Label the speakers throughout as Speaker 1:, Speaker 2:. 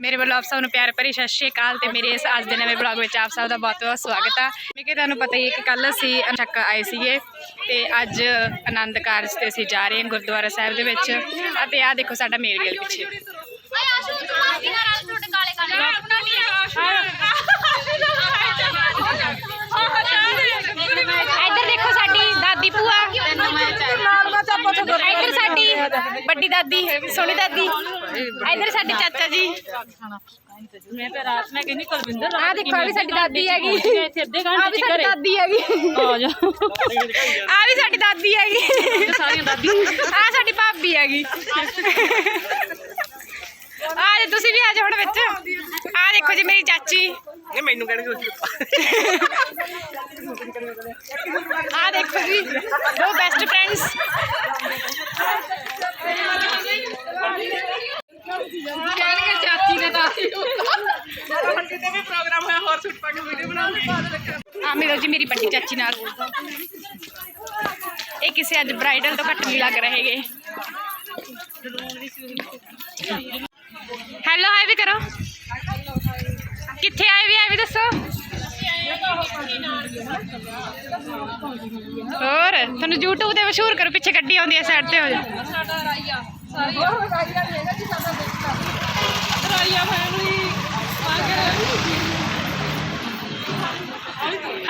Speaker 1: ਮੇਰੇ ਵੱਲੋਂ ਆਪ ਸਭ ਨੂੰ ਪਿਆਰ ਭਰੀ ਸਤਿ ਸ਼੍ਰੀ ਅਕਾਲ ਤੇ ਮੇਰੇ ਇਸ ਅੱਜ ਦੇ ਨਵੇਂ ਬਲੌਗ ਵਿੱਚ ਆਪ ਸਭ ਦਾ ਬਹੁਤ ਬਹੁਤ ਸਵਾਗਤ ਆ ਮੈਂ ਕਿ ਤੁਹਾਨੂੰ ਪਤਾ ਹੀ ਹੈ ਕਿ ਕੱਲ ਅਸੀਂ ਚੱਕ ਆਏ ਸੀਗੇ ਤੇ ਅੱਜ ਆਨੰਦ ਕਾਰਜ ਤੇ ਅਸੀਂ ਜਾ ਰਹੇ ਹਾਂ ਗੁਰਦੁਆਰਾ ਸਾਹਿਬ ਦੇ ਵਿੱਚ ਅਤੇ ਆਹ ਦੇਖੋ ਸਾਡਾ ਮੇਲ ਗੇਲ ਪਿੱਛੇ ਇੱਧਰ ਦੇਖੋ ਸਾਡੀ ਦਾਦੀ ਭੂਆ ਵੱਡੀ ਦਾਦੀ ਸੋਹਣੀ ਦਾਦੀ ਇੱਧਰ ਸਾਡੇ ਚਾਚਾ ਜੀ
Speaker 2: ਮੈਂ ਤਾਂ ਰਾਤ ਮੈਂ ਕਹਿੰਦੀ ਕੁਲਵਿੰਦਰ
Speaker 1: ਆਹ ਦੇਖੋ ਆਹ ਵੀ ਸਾਡੀ ਦਾਦੀ ਹੈਗੀ
Speaker 2: ਇੱਥੇ ਅੱਧੇ
Speaker 1: ਆ
Speaker 2: ਘੰਟੇ
Speaker 1: ਵੀ
Speaker 2: ਚ
Speaker 1: ਸਾਡੀ
Speaker 2: ਘਰੇ
Speaker 1: ਦਾਦੀ ਹੈਗੀ
Speaker 2: ਆ ਜਾ
Speaker 1: ਆ ਵੀ ਸਾਡੀ ਦਾਦੀ ਹੈਗੀ
Speaker 2: ਸਾਰੀਆਂ ਦਾਦੀ
Speaker 1: ਆ ਸਾਡੀ ਭਾਬੀ ਹੈਗੀ ਆ ਜੇ ਤੁਸੀਂ ਵੀ ਆ ਜਾਓ ਹੁਣ ਵਿੱਚ ਆ ਦੇਖੋ ਜੀ ਮੇਰੀ ਚਾਚੀ
Speaker 3: ਇਹ ਮੈਨੂੰ ਕਹਿਣਗੇ
Speaker 1: ਆ ਦੇਖੋ ਜੀ ਦੋ ਬੈਸਟ ਫਰੈਂਡਸ ਆ ਮਿਲੋ ਜੀ ਮੇਰੀ ਵੱਡੀ ਚਾਚੀ ਨਾਲ। ਇਹ ਕਿਸੇ ਅੱਜ ਬ੍ਰਾਈਡਲ ਤੋਂ ਘੱਟ ਨਹੀਂ ਲੱਗ ਰਹੇਗੇ ਹੈਲੋ ਹਾਈ ਵੀ ਕਰੋ। ਕਿੱਥੇ ਆਏ ਵੀ ਆਏ ਵੀ ਦੱਸੋ। ਹੋਰ, ਤੁਹਾਨੂੰ YouTube ਤੇ ਮਸ਼ਹੂਰ ਕਰੋ, ਪਿੱਛੇ ਗੱਡੀ ਆਉਂਦੀ ਹੈ ਸਾਈਡ ਤੇ। ਹੋ ਜਾ ਹਾਲੇ ਤਾਂ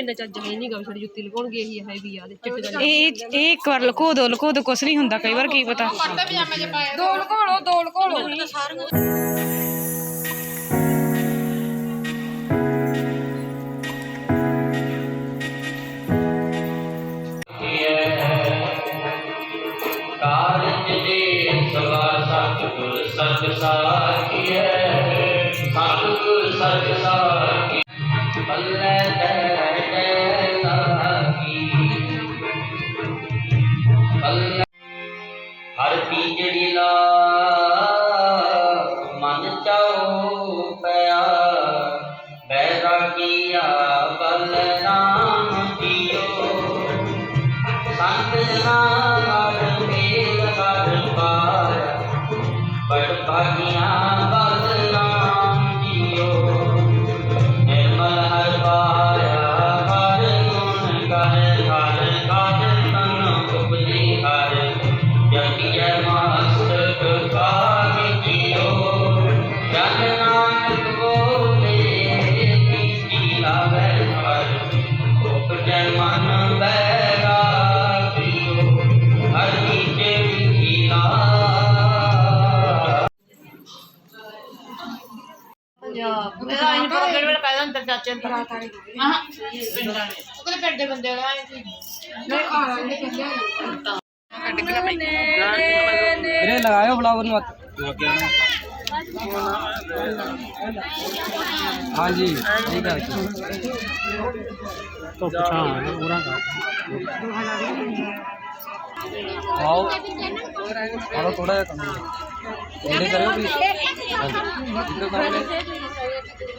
Speaker 2: ਸ਼ਹਿਰੀ ਆ, ਉਹਨਾਂ ਨੇ ਇੰਨਾ ਚੱਜ ਹੈ ਨਹੀਂ ਗਾ ਵੀ ਸਾਡੀ ਜੁੱਤੀ ਲਗਾਉਣਗੇ ਇਹੀ ਹੈ ਵੀ ਆ ਦੇ ਚਿੱਟੇ ਦਾ
Speaker 1: ਇਹ ਇਹ ਇੱਕ ਵਾਰ ਲਕੋ ਦੋ ਲਕੋ ਦੋ ਕੁਛ ਨਹੀਂ ਹੁੰਦਾ ਕਈ ਵਾਰ ਕੀ ਪਤਾ। ਦੋਲ ਘੋਲੋ ਦੋਲ ਘੋਲੋ
Speaker 3: ਵੀਰੇ ਲਗਾਇਓ ਫਲਾਵਰ ਨੂੰ ਹੱਥ ਹਾਂਜੀ ਠੀਕ ਹੈ ਤੋਂ ਪਛਾਣ ਉਹਨਾਂ ਦਾ ਆਓ ਆਓ ਥੋੜਾ ਜਿਹਾ ਕੰਮ ਇਹਦੇ ਕਰਿਓ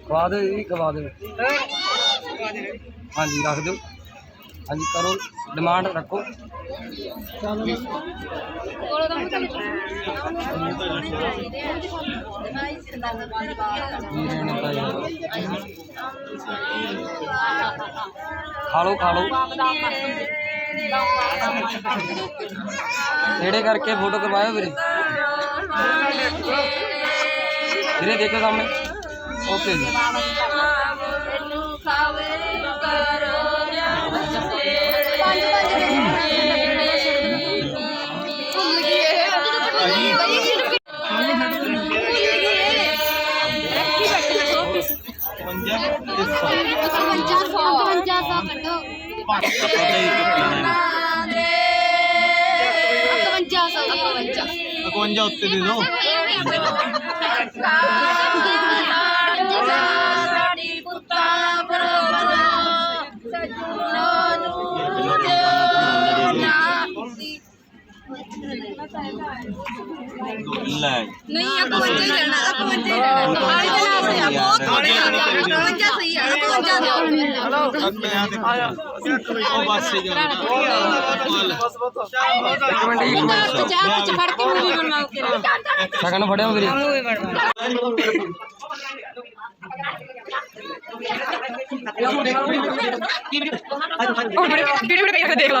Speaker 3: ਖਵਾ ਦਿਓ ਜੀ, ਖਵਾ ਦਿਓ ਹਾਂਜੀ, ਰੱਖ ਦਿਓ। ਹਾਂਜੀ, ਕਰੋ। ਡਿਮਾਂਡ ਰੱਖੋ। ਵੀਰੇ ਨੇ ਖਾ ਲਓ ਖਾ ਲਓ। करके फ़ोटो करवाया फिर। फिर देखो सामने। ओके जी। 51
Speaker 4: ਉੱਤੇ ਦੇ ਦਿਓ
Speaker 3: नहीं अब हो गई
Speaker 2: देख लो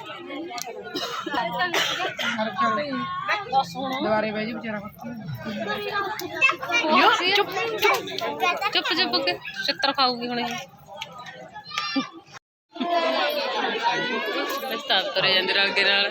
Speaker 5: ਦੁਬਾਰੇ ਬਾਈ ਜੀ ਵਿਚਾਰਾ
Speaker 6: ਚੁੱਪ ਚੁੱਪ ਚੁੱਪ ਕੇ ਛਿੱਤਰ ਖਾਊਗੀ ਹੁਣ ਇਹ ਤਾਂ ਤੁਰੇ ਜਾਂਦੇ ਰਲ ਦੇ ਨਾਲ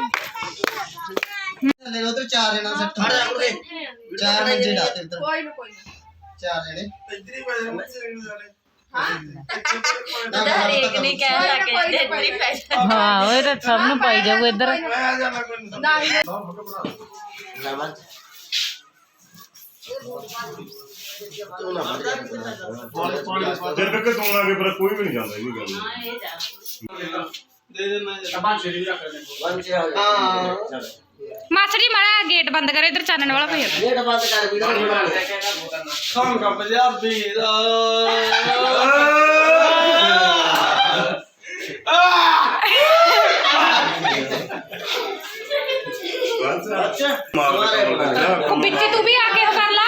Speaker 4: ਚਾਰ ਜਣਾ ਸੱਟ ਹਟ ਜਾ ਕੁੜੇ ਚਾਰ ਮੰਜੇ ਡਾ ਤੇ ਇੱਧਰ
Speaker 2: ਕੋਈ ਨਾ ਕੋਈ ਨਾ
Speaker 4: ਚਾਰ ਜਣੇ
Speaker 2: ਹਰੇਕ ਨੇ ਕਹਿ ਲਾ ਕੇ ਇੱਧਰ ਪੈ ਜਾ
Speaker 6: ਹਾਂ ਉਹ ਤਾਂ ਸਭ ਨੂੰ ਪਾਈ ਜਾਊ ਇੱਧਰ
Speaker 7: ਜਦ ਤੱਕ ਸੋਣਾ ਕੇ ਪਰ ਕੋਈ ਵੀ ਨਹੀਂ ਜਾਂਦਾ ਇਹ ਗੱਲ
Speaker 4: ਹਾਂ
Speaker 5: ਮਾਸੜੀ ਮਾੜਾ ਗੇਟ ਬੰਦ ਕਰੋ ਇੱਧਰ ਚਾਨਣ ਵਾਲਾ ਭਈਆ
Speaker 4: ਗੇਟ ਬੰਦ ਕਰ ਵੀਡੀਓ ਬਣਾ
Speaker 5: ਉਹ ਵਿੱਚੇ ਤੂੰ ਵੀ ਆ ਕੇ ਉਹ ਕਰ ਲਾ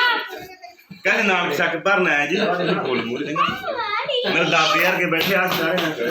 Speaker 7: ਕਹਿੰਦੇ ਨਾਨਕ ਸ਼ੱਕ ਭਰਨਾ ਹੈ ਜੀ ਬੋਲ ਮੂਰੇ ਦੇ ਮੇਰੇ ਦਾਦੇ ਯਾਰ ਕੇ ਬੈਠੇ ਆ ਸਾਰੇ ਨਾ ਕਰੇ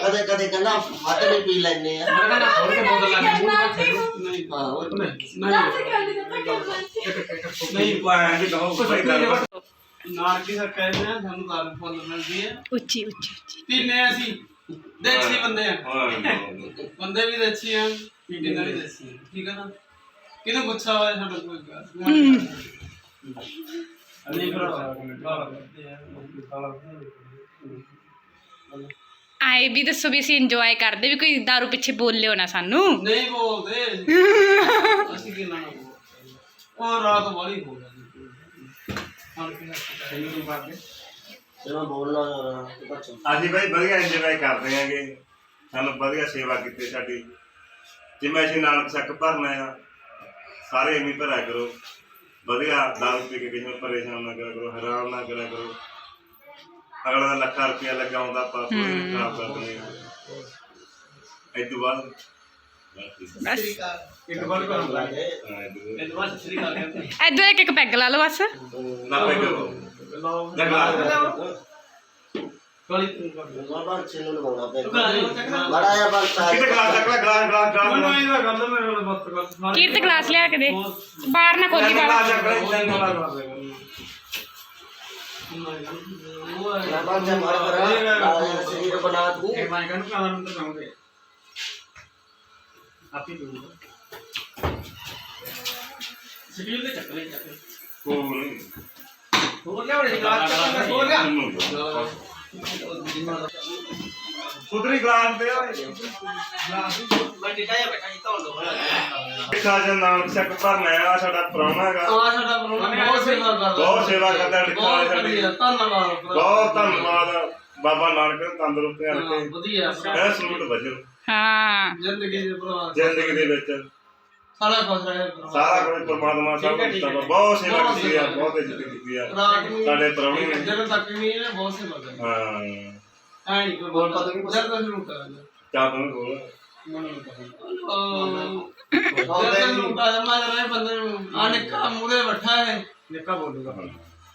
Speaker 4: ਕਦੇ ਕਦੇ ਕਹਿੰਦਾ ਵੱਧ ਵੀ ਪੀ ਲੈਂਦੇ ਆ।
Speaker 7: ਨਹੀਂ ਪਾਇਆ ਜੀ ਕਹੋ ਭਾਈ ਗੱਲ
Speaker 8: ਨਾਨਕੀ ਸਰ ਕਹਿੰਦੇ ਆ ਸਾਨੂੰ ਦਾਰੂ ਫੁੱਲ ਮਿਲਦੀ ਹੈ
Speaker 5: ਉੱਚੀ ਉੱਚੀ ਉੱਚੀ।
Speaker 8: ਪੀਨੇ ਅਸੀਂ। ਦੇਸੀ ਬੰਦੇ ਆ।
Speaker 7: ਹਾਂ
Speaker 8: ਬੰਦੇ ਵੀ ਦੇਸੀ ਆ ਪੀਣੇ ਵੀ ਦੇਸੀ ਆ। ਠੀਕ ਹੈ ਨਾ? ਕਿਹਨੂੰ ਗੁੱਸਾ ਹੋਇਆ ਸਾਡਾ ਕੋਈ ਗੱਲ ਨਹੀਂ।
Speaker 5: ਆਏ ਵੀ ਦੱਸੋ ਵੀ ਅਸੀਂ ਇੰਜੋਏ ਕਰਦੇ ਵੀ ਕੋਈ ਦਾਰੂ ਪਿੱਛੇ ਬੋਲਿਓ ਨਾ ਸਾਨੂੰ।
Speaker 8: ਨਹੀਂ ਬੋਲਦੇ। ਅਸੀਂ ਕੀ ਨਾ ਬੋਲਦੇ। ਉਹ ਰਾਤ ਵਾਲੀ ਹੋ ਜਾਂਦੀ ਹਾਂ ਕਿ ਸਹੀ ਬਾਤ
Speaker 4: ਜਦੋਂ ਬੋਲਣਾ
Speaker 7: ਅਸੀਂ ਭਾਈ ਵਧੀਆ ਇੰਜੋਏ ਕਰਦੇ ਆਂਗੇ ਸਾਨੂੰ ਵਧੀਆ ਸੇਵਾ ਕੀਤੀ ਸਾਡੀ। ਜਿਵੇਂ ਅਸੀਂ ਨਾਨਕ ਸ਼ੱਕ ਭਰਨਾ ਆ। ਸਾਰੇ ਐਵੇਂ ਭਰਿਆ ਕਰੋ। ਵਧੀਆ ਦਾਰੂ ਪੀ ਕੇ ਕਿਸੇ ਨੂੰ ਪਰੇਸ਼ਾਨ ਨਾ ਕਰਿਆ ਕਰੋ ਹੈਰਾਨ ਨਾ ਕਰਿਆ ਕਰੋ। ਅਗਲਾ ਦਾ ਲੱਖਾਂ ਰੁਪਇਆ ਲੱਗਾ ਹੁੰਦਾ ਆਪਾਂ ਪੂਰੀ ਖਰਾਬ ਕਰ ਦਿੰਦੇ ਆ ਇਹ ਤੋਂ ਬਾਅਦ
Speaker 5: ਬਸ।
Speaker 8: ਇੱਕ ਵਾਰ ਕਰ ਲਾ
Speaker 7: ਹਾਂ, ਇਹ ਤੋਂ ਬਾਅਦ-
Speaker 8: ਸ੍ਰੀ ਅਕਾਲ ਕਹਿੰਦੇ।
Speaker 5: ਐਦੋਂ ਇੱਕ ਇੱਕ ਪੈਗ ਲਾ ਲਓ ਬਸ।
Speaker 7: ਨਾ ਪੈ ਕਰੋ
Speaker 8: ਲਾਓ।
Speaker 7: ਜਗਲਾ
Speaker 8: ਕਾਲੀ ਤੂੰ ਕਰ ਲੈ
Speaker 4: ਬਾਬਾ ਛੇਨੂੰ ਲਗਾਉਣਾ
Speaker 8: ਤੂੰ ਕਰ ਲੈ। ਚੱਕਰ
Speaker 4: ਬੜਾ ਆ ਬਸ
Speaker 7: ਕਿਤੇ ਗਲਾਸ ਚੱਕ ਲੈ ਗਲਾਸ ਗਲਾਸ
Speaker 8: ਮੈਨੂੰ
Speaker 7: ਗਲਾਸ
Speaker 8: ਇਹਦਾ ਗੱਲ ਮੇਰੇ ਨਾਲ ਬੱਤ ਕਰ
Speaker 5: ਕੀਰਤ ਗਲਾਸ ਲਿਆ ਕੇ ਦੇ। ਬਾਹਰ ਨਾ ਖੋਲੀ
Speaker 7: ਗਲਾਸ
Speaker 5: ਵਾਲਾ
Speaker 7: ਚੱਕ ਲੈ ਇੰਜਨ ਵਾਲਾ
Speaker 4: ਬਾਬਾ ਜਮ ਹਰ ਬਰਾ ਸਰੀਰ ਬਣਾ ਤੂੰ
Speaker 8: ਇਹ ਮੈਂ ਕਹਿੰਦਾ ਕਾਲਾ ਨੰਬਰ ਲਾਉਂਗੇ ਆਪੀ ਦੂੰਗਾ ਸਿਵਲ ਦੇ ਚੱਕਰੇ ਚੱਕਰੇ
Speaker 7: ਕੋਈ ਨਹੀਂ
Speaker 8: ਹੋਰ। ਲਿਆ ਬੜੇ ਗਲਾਸ ਚੱਕਰ ਹੋਰ ਲਿਆ।
Speaker 7: ਸੁਧਰੀ ਗਲਾਸ ਦੇ ਓਏ
Speaker 8: ਮੈਂ ਡਿਟਾ ਜਾ ਬੈਠਾ ਜਿੱਤਾ ਹੁੰਦਾ
Speaker 7: ਦੇਖਾ ਜੇ ਨਾਮ ਚੱਕ ਭਰਨਾ ਆ ਸਾਡਾ ਪ੍ਰਾਹੁਣਾ ਹੈਗਾ।
Speaker 8: ਆ ਸਾਡਾ ਪ੍ਰੋਗਰਾਮ ਬਹੁਤ ਸੇਵਾ ਕਰਦਾ।
Speaker 7: ਬਹੁਤ ਸੇਵਾ ਕਰਦਾ
Speaker 8: ਬਹੁਤ
Speaker 7: ਸਾਡੀ।
Speaker 8: ਧੰਨਵਾਦ
Speaker 7: ਬਹੁਤ ਧੰਨਵਾਦ ਬਾਬਾ ਨਾਨਕ
Speaker 8: ਹਾਂ,
Speaker 7: ਰੱਖੇ
Speaker 8: ਵਧੀਆ
Speaker 7: ਇਹ ਸਲੂਟ ਵਜੋ।
Speaker 5: ਹਾਂ।
Speaker 8: ਜ਼ਿੰਦਗੀ ਦੇ ਪ੍ਰਵਾਹ
Speaker 7: ਜ਼ਿੰਦਗੀ ਦੇ ਵਿੱਚ।
Speaker 8: ਸਾਰਾ ਕੁਝ ਰਹੇ।
Speaker 7: ਸਾਰਾ ਕੁਝ ਪਰਮਾਤਮਾ ਸਭ ਕੁਝ ਦਿੱਤਾ ਵਾ। ਬਹੁਤ ਸੇਵਾ ਕੀਤੀ ਆ ਬਹੁਤ ਇੱਜ਼ਤ ਕੀਤੀ ਆ। ਸਾਡੇ ਪ੍ਰਾਹੁਣੇ ਨੇ।
Speaker 8: ਜਦੋਂ ਤੱਕ ਵੀ ਇਹਨੇ ਬਹੁਤ ਸੇਵਾ ਕਰੀ
Speaker 7: ਹਾਂ।
Speaker 8: ਐ ਕੋਈ ਬੋਲ ਪਤਾ ਨਹੀਂ ਜਦ ਤੱਕ ਨੂੰ ਕਰਾਂਗੇ।
Speaker 7: ਚਾਹ ਤੂੰ ਕੋਲ
Speaker 8: ਜਦ ਲੂਟਾ ਜਮਾ ਰਹੇ ਬੰਦੇ ਨੂੰ ਆ ਨਿੱਕਾ ਮੂਰੇ ਬੈਠਾ ਹੈ ਨਿੱਕਾ ਬੋਲੂਗਾ।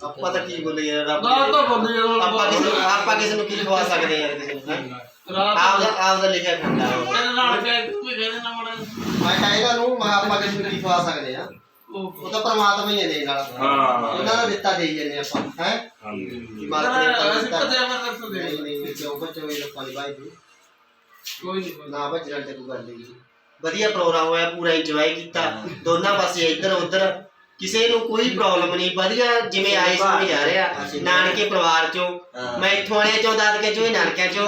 Speaker 4: ਆਪਾਂ ਤਾਂ ਕੀ ਬੋਲੇ ਯਾਰ ਰੱਬ
Speaker 8: ਨਾ ਤਾਂ ਬੋਲੀ
Speaker 4: ਆਪਾਂ ਕਿਸੇ ਨੂੰ ਆਪਾਂ ਕੀ ਖਵਾ ਸਕਦੇ ਯਾਰ ਕਿਸੇ ਨੂੰ ਆਪ ਦਾ ਆਪ ਦਾ ਲਿਖਿਆ ਖੰਡਾ
Speaker 8: ਤੇਰੇ ਨਾਲ ਕਹਿ ਤੂੰ ਵੀ ਕਹਿੰਦੇ ਨਾ ਮੜਾ
Speaker 4: ਮੈਂ ਕਹੇਗਾ ਨੂੰ ਮੈਂ ਆਪਾਂ ਕਿਸੇ ਨੂੰ ਕੀ ਖਵਾ ਸਕਦੇ ਆ।
Speaker 8: ਉਹ
Speaker 4: ਉਹ ਤਾਂ ਪਰਮਾਤਮਾ ਹੀ ਹੈ ਦੇਣ ਵਾਲਾ
Speaker 7: ਹਾਂ।
Speaker 4: ਉਹਨਾਂ ਦਾ ਦਿੱਤਾ ਦੇਈ ਜਾਂਦੇ ਆਪਾਂ ਹੈ?
Speaker 7: ਹਾਂਜੀ।
Speaker 4: ਮਾਤਾ ਨੇ
Speaker 8: ਅਸੀਂ
Speaker 4: ਦਿੱਤਾ
Speaker 8: ਪਤਾ ਮੈਂ ਤੱਕ ਦੇ?
Speaker 4: ਨਹੀਂ ਨਹੀਂ ਕਿਉਂ ਬੱਚੋ ਇਹ ਲੋਕਾਂ ਦੀ ਬਾਈ ਦੀ
Speaker 8: ਕੋਈ ਨਹੀਂ ਕੋਈ
Speaker 4: ਨਾ ਭੱਜਣ ਤੇ ਕੋਈ ਗੱਲ ਨਹੀਂ। ਵਧੀਆ ਪ੍ਰੋਗਰਾਮ ਹੋਇਆ ਪੂਰਾ ਇੰਜੋਏ ਕੀਤਾ। ਦੋਨਾਂ ਪਾਸੇ ਇੱਧਰ ਉੱਧਰ। ਕਿਸੇ ਨੂੰ ਕੋਈ ਪ੍ਰੋਬਲਮ ਨਹੀਂ। ਵਧੀਆ ਜਿਵੇਂ ਆਏ ਸਮਝ ਜਾ ਰਿਹਾ। ਨਾਨਕੇ ਪਰਿਵਾਰ ਚੋਂ। ਮੈਂ ਇੱਥੋਂ ਵਾਲਿਆਂ ਚੋਂ ਦਾਦਕੇ ਚੋਂ ਹੀ ਨਾਨਕਿਆਂ ਚੋਂ।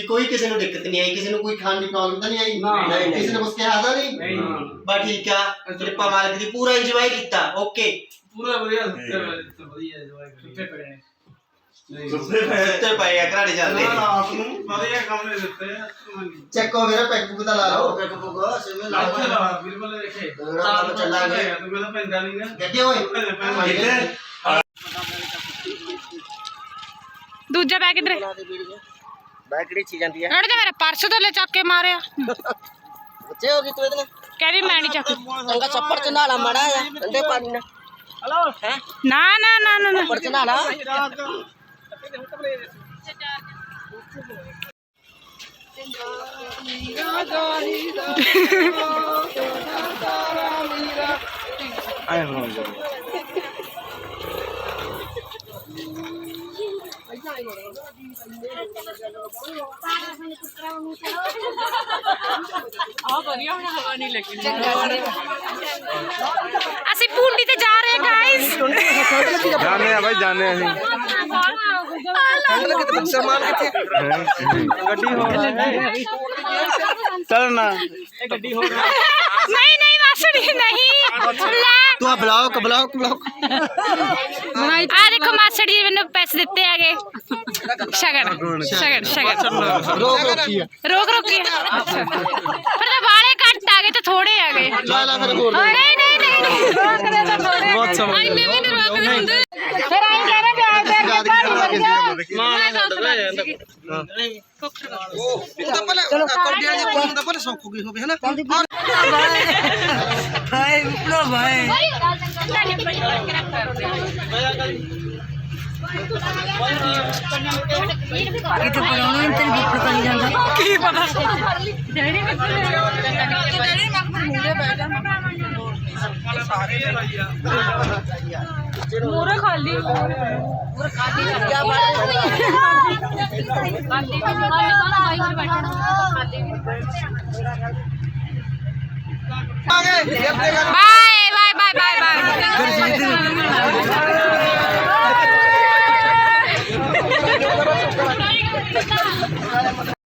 Speaker 4: ਵੀ ਕੋਈ ਕਿਸੇ ਨੂੰ ਦਿੱਕਤ ਨਹੀਂ ਆਈ ਕਿਸੇ ਨੂੰ ਕੋਈ ਖਾਣ ਦੀ ਪ੍ਰੋਬਲਮ ਤਾਂ ਨਹੀਂ ਆਈ?
Speaker 8: ਨਹੀਂ,
Speaker 4: ਕਿਸੇ ਨੇ ਕੁਝ ਕਿਹਾ ਤਾਂ ਨਹੀਂ?
Speaker 8: ਨਹੀਂ
Speaker 4: ਬਸ ਠੀਕ ਆ ਕਿਰਪਾ ਮਾਲਕ ਦੀ ਪੂਰਾ ਇੰਜੋਏ ਕੀਤਾ ਓਕੇ
Speaker 8: ਪੂਰਾ ਵਧੀਆ ਸੁੱਤੇ ਤੇ ਵਧੀਆ ਜਵਾਈ ਸੁੱਤੇ ਪਏ
Speaker 7: ਸੁੱਤੇ ਪਏ।
Speaker 4: ਉੱਤੇ ਪਏ ਆ ਘਰਾੜੇ ਚੱਲਦੇ
Speaker 8: ਨਾ ਆਪ ਨੂੰ। ਵਧੀਆ ਕੰਮ ਨੇ ਦਿੱਤੇ ਆ
Speaker 4: ਚੈੱਕੋ ਮੇਰਾ ਪੈਕ ਬੁੱਕ ਦਾ ਲਾ ਲਓ। ਪੈਕ ਬੁੱਕ ਸਿਵੇਂ ਲਾ
Speaker 8: ਇੱਥੇ ਲਾ। ਬਿਲਕੁਲ ਦੇਖੇ।
Speaker 4: ਰਾਤ ਚੱਲਾਂਗੇ
Speaker 8: ਤੂੰ ਕਹਿੰਦਾ ਪੈਂਦਾ ਨਹੀਂ ਨਾ।
Speaker 4: ਗੱਡੇ ਓਏ
Speaker 7: ਕਿੱਥੇ?
Speaker 5: ਦੂਜਾ ਬੈਗ ਕਿੱਧਰ ਹੈ?
Speaker 4: ਬੈਗ ਕਿਹੜੀ ਚੀਜ਼ ਜਾਂਦੀ ਹੈ
Speaker 5: ਰੜ ਜਾ ਮੇਰਾ ਪਰਸ ਤੋਂ ਲੈ ਚੱਕ ਕੇ ਮਾਰਿਆ
Speaker 4: ਬੱਚੇ ਹੋ ਗਈ ਤੂੰ ਇਹਦੇ ਨਾਲ
Speaker 5: ਕਹਿੰਦੀ ਮੈਂ ਨਹੀਂ ਚੱਕ
Speaker 4: ਚੰਗਾ ਛੱਪੜ ਚ ਨਾਲਾ ਮੜਾ ਆ ਠੰਡੇ ਪਾਣੀ ਨਾਲ
Speaker 5: ਨਾ ਨਾ ਨਾ ਨਾ ਨਾ
Speaker 4: ਛੱਪੜ ਚ ਨਾਲਾ
Speaker 5: ਅਸੀਂ ਪੁੰਡੀ ਤੇ ਜਾ ਰਹੇ ਗਾਇਸ
Speaker 3: ਜਾਣੇ ਆ ਭਾਈ ਜਾਣੇ ਆ ਅਸੀਂ
Speaker 4: ਸਲਮਾਨ ਕਿੱਥੇ
Speaker 3: ਚੱਲ ਨਾ
Speaker 5: ਨਹੀਂ ਨਹੀਂ ਮਾਸੜੀ ਨਹੀਂ। ਲੈ।
Speaker 4: ਤੂੰ ਆ ਬਲੌਕ ਬਲੌਕ ਬਲੌਕ।
Speaker 5: ਆ ਦੇਖੋ ਮਾਸੜੀ ਜੀ ਮੈਨੂੰ ਪੈਸੇ ਦਿੱਤੇ ਆਗੇ ਸ਼ਗਨ ਸ਼ਗਨ ਸ਼ਗਨ।
Speaker 4: ਰੋਕ ਰੋਕੀ ਆ।
Speaker 5: ਰੋਕ ਰੋਕੀ ਪਰ ਤਾਂ ਵਾਲੇ ਘੱਟ ਆ ਗਏ ਤੇ ਥੋੜੇ ਆ ਗਏ।
Speaker 4: ਲਾ ਲਾ ਫਿਰ ਹੋਰ
Speaker 5: ਨਹੀਂ ਨਹੀਂ ਨਹੀਂ। ਨਹੀਂ ਥੋੜੇ ਬਹੁਤ ਸਮਝ ਇੰਨੇ ਵੀ ਨਹੀਂ ਰੋਕਦੇ ਹੁੰਦੇ ਫਿਰ ਆਈ ਕਹਿੰਦੇ ਵਿਆਹ ਦੇ
Speaker 4: ਯਾਦ
Speaker 5: ਅੱਗੇ
Speaker 4: ਕੀ
Speaker 5: ਪਾਣੀ
Speaker 4: ਲਾ
Speaker 5: ਵਰ
Speaker 4: ਕੇ
Speaker 5: ਗਿਆ ਮੈਂ ਤਾਂ ਉੱਥੇ
Speaker 4: ਉਹ ਤਾਂ ਪਹਿਲੇ ਕੌਡੀਆਂ ਦੀ ਕੌਮ ਦਾ ਪਹਿਲੇ ਸੌਖ ਗਈ ਹੋਵੇ ਹਨਾ? ਹਾਏ ਵਿਪਲੋ ਭਾਈ
Speaker 2: ਕਿਤੇ ਪਰਾਉਣਾ ਨਹੀਂ ਤੇਰੀ ਗੁੱਪੜ ਕਰੀ ਜਾਂਦਾ
Speaker 5: ਕੀ ਪਤਾ
Speaker 2: ਡੈਡੀ ਡੈਡੀ ਮੈਂ ਮੁੰਡੇ ਬੈਠਾ
Speaker 9: ਮੂਰੇ ਖਾਲੀ ਮੂਰੇ ਖਾਲੀ ਖਾਲੀ ਖਾਲੀ bye bye bye bye bye.